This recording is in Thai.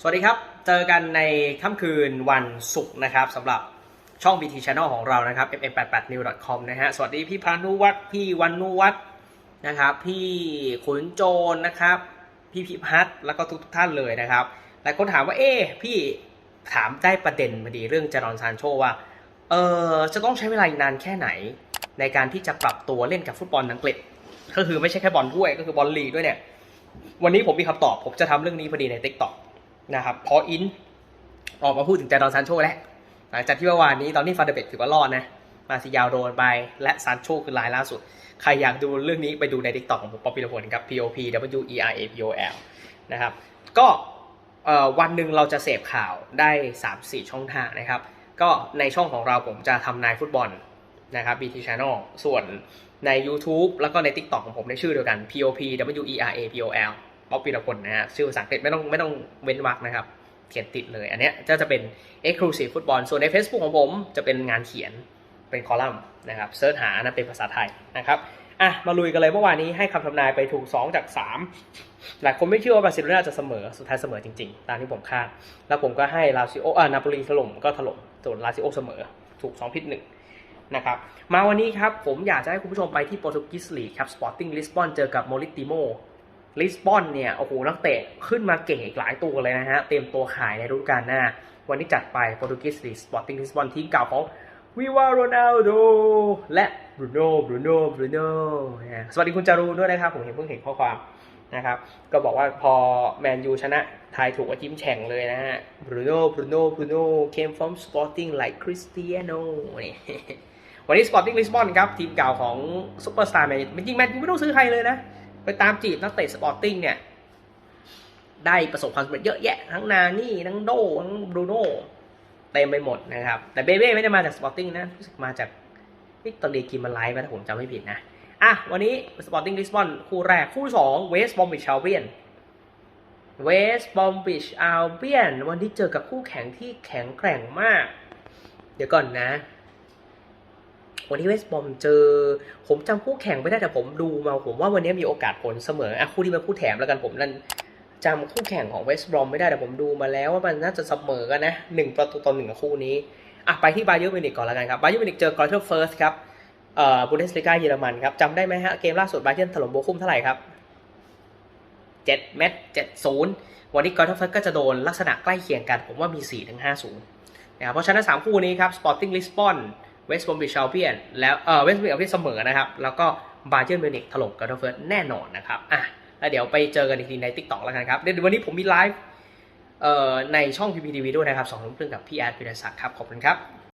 สวัสดีครับ เจอกันในค่ำคืนวันศุกร์นะครับสำหรับช่อง BT Channel ของเรานะครับ fm88new.com นะฮะ สวัสดีพี่พานุวัฒน์พี่วันนุวัฒน์นะครับ พี่ขุนโจรนะครับ พี่พิพัฒน์แล้วก็ทุกท่านเลยนะครับหลายคนถามว่าเอ๊พี่ถามได้ประเด็นพอดีเรื่องจารอนซานโชว่าเออจะต้องใช้เวลานานแค่ไหน ในการที่จะปรับตัวเล่นกับฟุตบอลอังกฤษ ก็คือไม่ใช่แค่บอลถ้วยก็คือบอลลีด้วยเนี่ยวันนี้ผมมีคำตอบผมจะทำเรื่องนี้พอดีใน t ิ k t o k นะครับพออินออกมาพูดถึงจารอนซานโชแล้วหลังจากที่เมื่อวานนี้ตอนนี้ฟาเดเบตถือว่ารอดนะมาซิยาวโดนไปและซานโชคือรายล่าสุด ใครอยากดูเรื่องนี้ไปดูใน t ิ k t o k ของผมป๊อปปี้ละพลครับ P O P W E R A P O L นะครับก็วันหนึ่งเราจะเสพข่าวได้ 3-4 ช่องทางนะครับ ก็ในช่องของเราผมจะทำนายฟุตบอลนะครับ BT Channel ส่วนใน YouTube แล้วก็ใน TikTok ของผมในชื่อเดียวกัน P O P W E R A P O L ป๊อปปีละพลนะฮะชื่อภาษาอังกฤษไม่ต้องไม่ต้องเว้นวรรคนะครับ เขียนติดเลย อันเนี้ยจะจะเป็น Exclusive ฟุตบอลส่วนใน Facebook ของผมจะเป็นงานเขียนเป็นคอลัมน์นะครับเสิร์ชหานะเป็นภาษาไทยนะครับอะมาลุยกันเลยเมื่อวานนี้ให้คำทำนายไปถูก 2 จาก 3 หลายคนไม่เชื่อว่าบาร์เซโลนาจะเสมอสุดท้ายเสมอจริงๆ ตามที่ผมคาด แล้วผมก็ให้ลาซิโออ่านาโปลีถล่มก็ถล่มส่วนลาซิโอเสมอถูก 2 พิษหนึ่งนะครับมาวันนี้ครับผมอยากจะให้คุณผู้ชมไปที่โปรตุเกสลีกครับสปอร์ติ้งลิสบอนเจอกับโมริติโม ลิสบอนเนี่ยโอ้โหนักเตะขึ้นมาเก่งอีกหลายตัวเลยนะฮะ เตรียมตัวขายในฤดูกาลหน้า วันนี้จัดไปโปรตุเกสลีสปอร์ติ้งลิสบอนทีมเก่าของวิวาโรนัลโดและบรูโน่บรูโน่บรูโน่สวัสดีคุณจารูด้วยนะครับ ผมเห็นเพิ่งเห็นข้อความนะครับ ก็บอกว่าพอแมนยูชนะทายถูกว่าจิ้มแฉ่งเลยนะฮะบรูโน่บรูโน่บรูโน่ came from sporting like Cristiano นี่วันนี้ Sporting Lisbon ครับ ทีมเก่าของซุปเปอร์สตาร์แมนยูจริงแมนยูไม่ต้องซื้อใครเลยนะ ไปตามจีบนักเตะสปอร์ติ้งเนี่ย ได้ประสบความสำเร็จเยอะแยะ ทั้งนานี่ ทั้งโดทั้งบรูโน่เต็มไปหมดนะครับ แต่เบเบ้ไม่ได้มาจากสปอร์ติ้งนะรู้สึกมาจากวิกตอเรียกิมมาไลฟ์ถ้าผมจำไม่ผิดนะอะวันนี้สปอร์ติ้งลิสบอนคู่แรกคู่สองเวสบอมบิชอัลเบียนเวสบอมบิชอัลเบียนวันนี้เจอกับคู่แข่งที่แข็งแกร่งมาก เดี๋ยวก่อนนะ วันที่เวสบอมเจอ ผมจำคู่แข่งไม่ได้แต่ผมดูมาผมว่าวันนี้มีโอกาสผลเสมออะคู่ที่เป็นคู่แถมแล้วกันผมนั่นจำคู่แข่งของเวสบอมไม่ได้แต่ผมดูมาแล้วว่ามันน่าจะเสมอกันนะหนึ่งประตูต่อหนึ่งคู่นี้อะไปที่บาเยอร์มิวนิกก่อนแล้วกันครับบาเยอร์มิวนิกเจอกรอเทอร์เฟิร์สครับเอ่อบูเดสลิก้าเยอรมันครับจำได้ไหมฮะเกมล่าสุดบาเยอร์ถล่มโบคุมเท่าไหร่ครับเจ็ดเมตรเจ็ดศูนย์วันนี้กรอเทอร์เฟิร์สก็จะโดนลักษณะใกล้เคียงกัน ผมว่ามีสี่ถึงห้าศูนย์นะครับเพราะฉะนั้นสามคู่นี้ครับสปอร์ติ้งลิสบอน เวสต์บอมบิชชัลเปียนแล้วเออเวสต์บอมบิชชัลเปียนเสมอนะครับ แล้วก็บาเยิร์นมิวนิกถล่มกาเฟิร์สแน่นอนนะครับอะแล้วเดี๋ยวไปเจอกันอีกทีในทิกตอกแล้วกันครับเดี๋ยววันนี้ผมมีไลฟ์เอ่อในช่อง PPTV ด้วยนะครับสองทุ่มครึ่งกับพี่แอดพิรศักดิ์ครับขอบคุณครับ